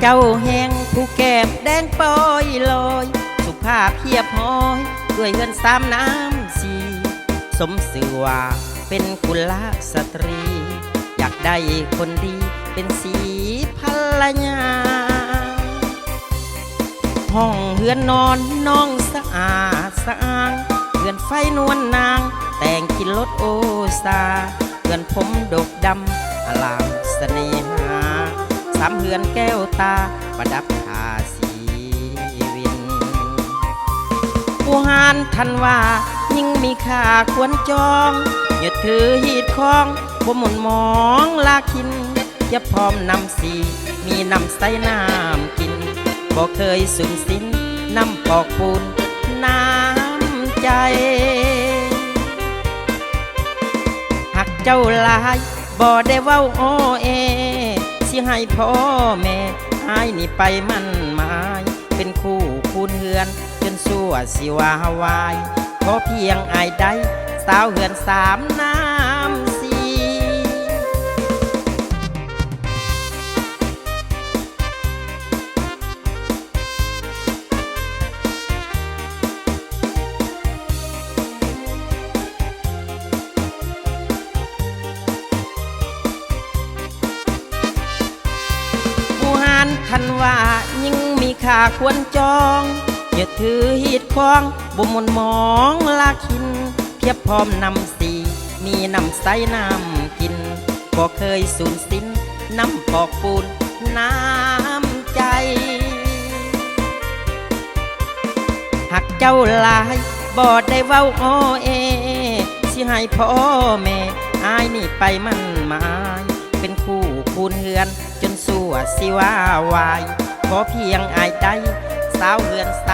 เจ้าแหงผู้แก้มแดงปอยลอย สุภาพเพียบห้อย ด้วยเงินสามน้ำสีสมสื่อว่าเป็นกุลสตรี อยากได้คนดีเป็นสีภรรยา ห้องเฮือนนอนน้องสะอาดสะอางเฮือนไฟนวลนาง แต่งกินรถโอซาเฮือนผมดกดำอลามเสน่หา สามเฮือนแก้วตาประดับทาสีวินผู้หานทันว่ายิ่งมีค่าควรจองอย่าถือหีดคองบ่หมุนมองลาคินอย่าพร้อมนำสีมีนำใสน้ำกินบ่เคยสูญสิ้นน้ำปอกปูนน้ำใจหักเจ้าลายบ่ได้เว้าโอเอ สิให้พ่อแม่อายนี่ไปมั่นหมาย เป็นคู่คูณเฮือนจนสั่วสิวาวายขอเพียงอายได้สาวเฮือนสามนาันว่ายิ่งมีค่าควรจอง อย่าถือหีดคองบ่มนมองลาคิน เพียบพร้อมนำสีมีนำใสน้ำกินบ่เคยสูญสิ้นน้ำปอกปูนน้ำใจ หักเจ้าลายบ่ได้เว้าโอเอสิให้พ่อแม่อายนี่ไปมันหมาย เป็นคู่คูณเฮือน วสิว่าวายขอเพียงอายได้สาวเฮือนสา